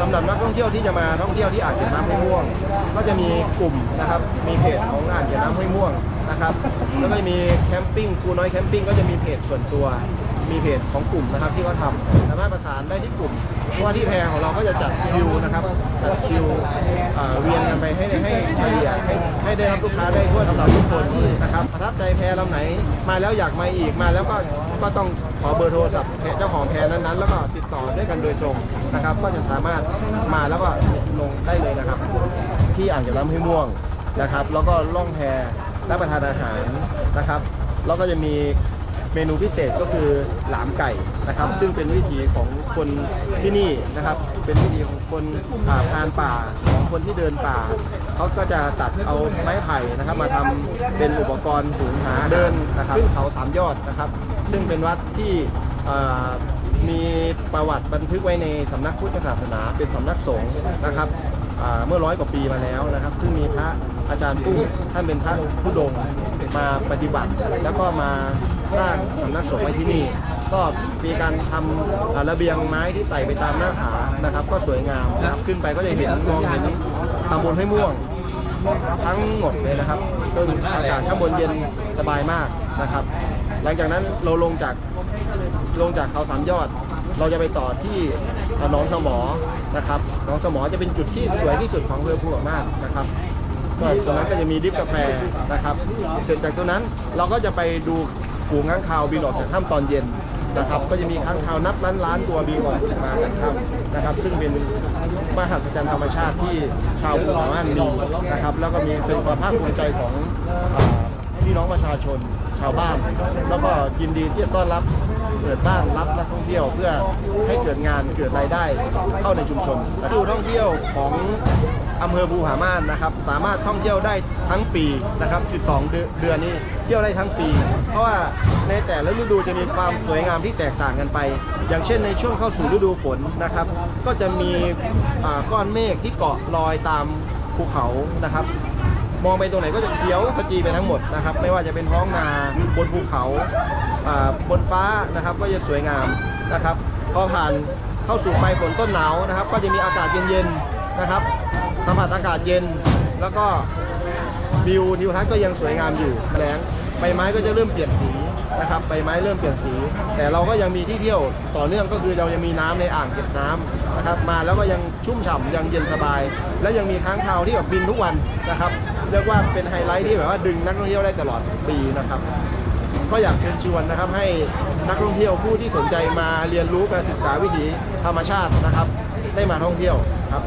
สำหรับนักท่องเที่ยวที่จะมาท่องเที่ยวที่อ่างเก็บน้ำห้วยม่วง ก็จะมีกลุ่มนะครับมีเพจของอ่างเก็บน้ำห้วยม่วงนะครับแล้วก็จะมีแคมปิ้งครูน้อยแคมปิ้งก็จะมีเพจส่วนตัว มีเพจของกลุ่มนะครับที่เขาทำสามารถประสานได้ที่กลุ่ม ราะว่าที่แพรของเราก็จะจัดคิวนะครับจัดคิวเอ่อเวียนกันไปให้ให้เฉลี่ยให้ให้ได้รับลูกค้าได้ทั่วสำหรับทุกคนนะครับประทับใจแพรลำไหนมาแล้วอยากมาอีกมาแล้วก็ก็ต้องขอเบอร์โทรศัพท์เจ้าของแพรนั้นๆ แล้วก็ติดต่อด้วยกันโดยตรงนะครับ ก็จะสามารถมาแล้วก็ลงได้เลยนะครับ ที่อ่างเก็บน้ำห้วยม่วงนะครับ แล้วก็ล่องแพรับประทานอาหารนะครับ แล้วก็จะมี เมนูพิเศษก็คือหลามไก่นะครับ ซึ่งเป็นวิถีของคนที่นี่นะครับ เป็นวิถีของคนอ่าพรานป่าของคนที่เดินป่าเขาก็จะตัดเอาไม้ไผ่นะครับ มาทำเป็นอุปกรณ์หุงหาเดินนะครับขึ้นเขาสามยอดนะครับ ซึ่งเป็นวัดที่อ่า มีประวัติบันทึกไว้ในสำนักพุทธศาสนาเป็นสำนักสงฆ์นะครับ เมื่อร้อยกว่าปีมาแล้วนะครับซึ่งมีพระอาจารย์ปุ้งท่านเป็นพระผู้ดงมาปฏิบัติ แล้วก็มาสร้างสำนักสงฆ์ไว้ที่นี่ ก็มีการทำอ่าระเบียงไม้ที่ไต่ไปตามหน้าผานะครับ ก็สวยงามนะครับขึ้นไปก็จะเห็นมองเห็นตำบลให้ม่วงทั้งหมดเลยนะครับซึ่งอากาศข้างบนเย็นสบายมากนะครับ หลังจากนั้นเราลงจากลงจากเขาสามยอด เราจะไปต่อที่ น้องสมอนะครับหนองสมอจะเป็นจุดที่สวยที่สุดของอำเภอภูหัวมากนะครับก็ตรงนั้นก็จะมีดิฟกาแฟนะครับ เสร็จจากตรงนั้นเราก็จะไปดูฝูง้างคาวบินออกจากถ้ำตอนเย็นนะครับก็จะมีค้างคาวนับล้านล้านตัวบินออกมาจากถ้ำนะครับ ซึ่งเป็นมหัศจรรย์ธรรมชาติที่ชาวภูหัม่านมีนะครับ แล้วก็มีเป็นความภาคภูมิใจของพี่น้องประชาชนชาวบ้าน แล้วก็ยินดีที่จะต้อนรับ เปิดบ้านรับนักท่องเที่ยวเพื่อให้เกิดงานเกิดรายได้เข้าในชุมชนดูท่องเที่ยวของอำเภอภูผาม่านนะครับ สามารถท่องเที่ยวได้ทั้งปีนะครับ 12เดือนเดือนนี้เที่ยวได้ทั้งปี เพราะว่าในแต่ละฤดูจะมีความสวยงามที่แตกต่างกันไป อย่างเช่นในช่วงเข้าสู่ฤดูฝนนะครับ ก็จะมีก้อนเมฆที่เกาะลอยตามภูเขานะครับ มองไปตรงไหนก็จะเขียวขจีไปทั้งหมดนะครับ ไม่ว่าจะเป็นท้องนาบนภูเขาบนฟ้านะครับ ก็จะสวยงามนะครับพอผ่านเข้าสู่ปฝนต้นหนาวนะครับ ก็จะมีอากาศเย็นๆนะครับสัมผัสอากาศเย็น แล้วก็วิวทิวทัศน์ก็ยังสวยงามอยู่แล้งใบไม้ก็จะเริ่มเปลี่ยนสี นะครับใบไม้เริ่มเปลี่ยนสี แต่เราก็ยังมีที่เที่ยวต่อเนื่องก็คือเรายังมีน้ำในอ่างเก็บน้ำนะครับมาแล้วก็ยังชุ่มฉ่ำยังเย็นสบาย และยังมีค้างคาวที่แบบบินทุกวันนะครับเรียกว่าเป็นไฮไลท์ที่แบบว่าดึงนักท่องเที่ยวได้ตลอดปีนะครับก็อยากเชิญชวนนะครับให้นักท่องเที่ยวผู้ที่สนใจมาเรียนรู้การศึกษาวิถีธรรมชาตินะครับ ได้มาท่องเที่ยวครับ